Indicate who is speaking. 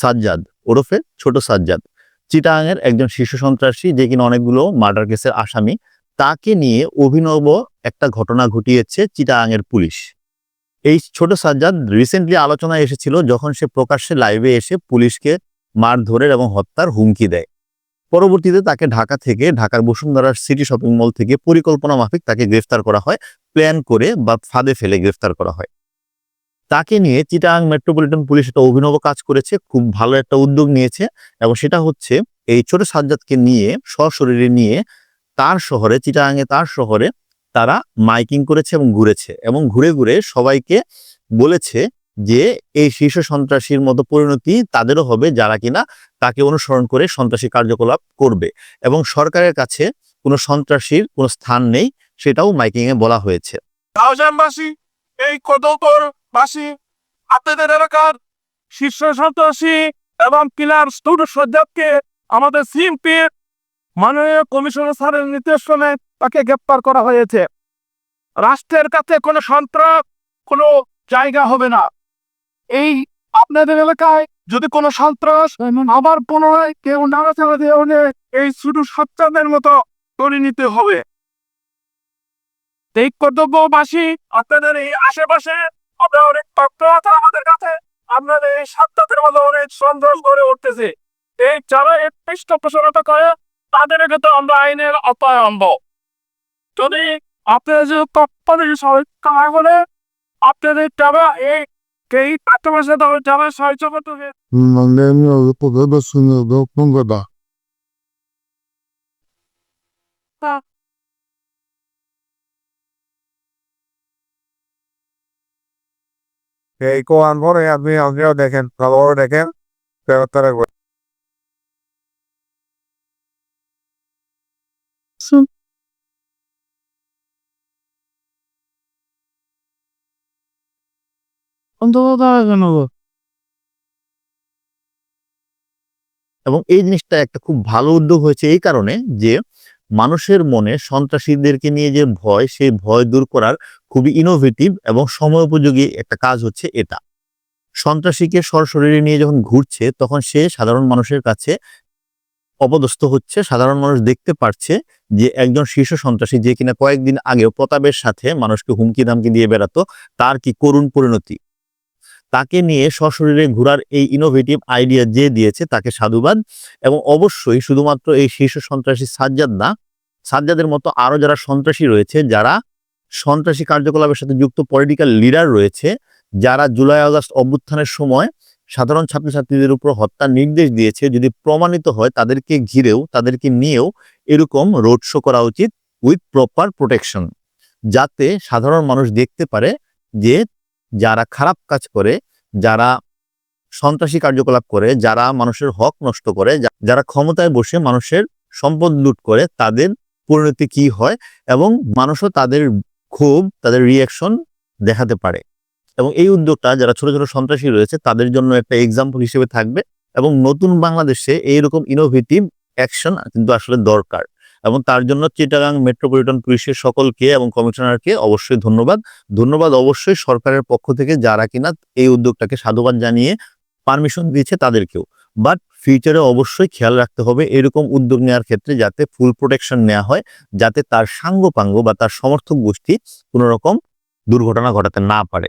Speaker 1: সাজ্জাদ ওরফে ছোট সাজ্জাদ। চিটাগাংয়ের একজন শীর্ষ সন্ত্রাসী যে কিনা অনেকগুলো মার্ডার কেসের আসামি, তাকে নিয়ে অভিনব একটা ঘটনা ঘটিয়েছে চিটাগাংয়ের পুলিশ। এই ছোট সাজ্জাদ রিসেন্টলি আলোচনায় এসেছিল যখন সে প্রকাশ্যে লাইভে এসে পুলিশকে মারধরের এবং হত্যার হুমকি দেয়। পরবর্তীতে তাকে ঢাকা থেকে ঢাকার বসুন্ধরার সিটি শপিং মল থেকে পরিকল্পনা মাফিক তাকে গ্রেফতার করা হয়, প্ল্যান করে বা ফাঁদে ফেলে গ্রেফতার করা হয়। তাকে নিয়ে চিটাং মেট্রোপলিটন পুলিশ একটা অভিনব কাজ করেছে, খুব ভালো একটা উদ্যোগ নিয়েছে এবং সেটা হচ্ছে এই ছোট সাজ্জাদকে নিয়ে, সশরীরে নিয়ে তার শহরে চিটাগাংয়ে তার শহরে তারা মাইকিং করেছে এবং ঘুরেছে এবং ঘুরে ঘুরে সবাইকে বলেছে যে এই শীর্ষ সন্ত্রাসীর মতো পরিণতি তাদেরও হবে যারা কিনা তাকে অনুসরণ করে সন্ত্রাসী কার্যকলাপ করবে এবং সরকারের কাছে কোনো সন্ত্রাসীর কোনো স্থান নেই সেটাও মাইকিং এ বলা হয়েছে।
Speaker 2: এই আপনাদের এলাকার শীর্ষ সন্ত্রাসী এবং কিলার স্টুড সজ্জাদকে আমাদের সিএমপি মাননীয় কমিশনার স্যারের নির্দেশনে তাকে গ্রেপ্তার করা হয়েছে। রাষ্ট্রের কাছে কোনো সন্ত্রাস, কোনো জায়গা হবে না। এই আপনাদের এলাকায় যদি কোনো সন্ত্রাস আবার পুনরায় কেউ নাড়াচাড়া দিয়ে হলে এই শুধু সত্যাদের মতো করে নিতে হবে। এই কর্তব্যবাসী আপনাদের এই আশেপাশে আমরা অনেক তথ্য আমাদের কাছে আপনাদের এই সাতটাতের মধ্যে অনেক সন্ত্রাস গড়ে উঠতেছে। এই যারা এর পৃষ্ঠপোষকতা করে তাদের ক্ষেত্রে আমরা আইনের আওতায় আনব। যদি আপনারা যে তৎপরে সরকার করে আপনাদের যারা এই এই আশেপাশে যারা সাহায্য করতে হবে। এই কোয়ান পরে আপনি আপনিও দেখেন ভালো করে দেখেন
Speaker 3: কেন
Speaker 1: এবং এই জিনিসটা একটা খুব ভালো উদ্যোগ হয়েছে এই কারণে যে মানুষের মনে সন্ত্রাসীদেরকে নিয়ে যে ভয়, সেই ভয় দূর করার খুবই ইনোভেটিভ এবং সময়োপযোগী একটা কাজ হচ্ছে এটা। সন্ত্রাসীকে সরশরীরে নিয়ে যখন ঘুরছে, তখন সে সাধারণ মানুষের কাছে অপদস্থ হচ্ছে। সাধারণ মানুষ দেখতে পারছে যে একজন শীর্ষ সন্ত্রাসী যে কিনা কয়েকদিন আগেও প্রতাপের সাথে মানুষকে হুমকি ধামকি দিয়ে বেড়াতো, তার কি করুণ পরিণতি? তাকে নিয়ে সশরীরে ঘোরার এই ইনোভেটিভ আইডিয়া যে দিয়েছে তাকে সাধুবাদ। এবং অবশ্যই শুধুমাত্র এই শীর্ষ সন্ত্রাসী সাজ্জাদ না, সাজ্জাদের মতো আরও যারা সন্ত্রাসী রয়েছে, যারা সন্ত্রাসী কার্যকলাপের সাথে যুক্ত পলিটিক্যাল লিডার রয়েছে, যারা জুলাই আগস্ট অভ্যুত্থানের সময় সাধারণ ছাত্রছাত্রীদের উপর হত্যার নির্দেশ দিয়েছে, যদি প্রমাণিত হয় তাদেরকে ঘিরেও, তাদেরকে নিয়েও এরকম রোড শো করা উচিত উইথ প্রপার প্রোটেকশন যাতে সাধারণ মানুষ দেখতে পারে যে যারা খারাপ কাজ করে, যারা সন্ত্রাসী কার্যকলাপ করে, যারা মানুষের হক নষ্ট করে যারা ক্ষমতায় বসে মানুষের সম্পদ লুট করে, তাদের পরিণতি কি হয় এবং মানুষও তাদের ক্ষোভ, তাদের রিয়াকশন দেখাতে পারে। এবং এই উদ্যোগটা যারা ছোট ছোট সন্ত্রাসী রয়েছে, তাদের জন্য একটা এক্সাম্পল হিসেবে থাকবে এবং নতুন বাংলাদেশে এইরকম ইনোভেটিভ অ্যাকশন কিন্তু আসলে দরকার। এবং তার জন্য চিটাগাং মেট্রোপলিটন পুলিশের সকলকে এবং কমিশনারকে অবশ্যই ধন্যবাদ। ধন্যবাদ অবশ্যই সরকারের পক্ষ থেকে যারা কিনা এই উদ্যোগটাকে সাধুবাদ জানিয়ে পারমিশন দিয়েছে তাদেরকেও। বাট ফিউচারে অবশ্যই খেয়াল রাখতে হবে এরকম উদ্যোগ নেওয়ার ক্ষেত্রে যাতে ফুল প্রোটেকশন নেওয়া হয়, যাতে তার সাঙ্গপাঙ্গ বা তার সমর্থক গোষ্ঠী কোনো রকম দুর্ঘটনা ঘটাতে না পারে।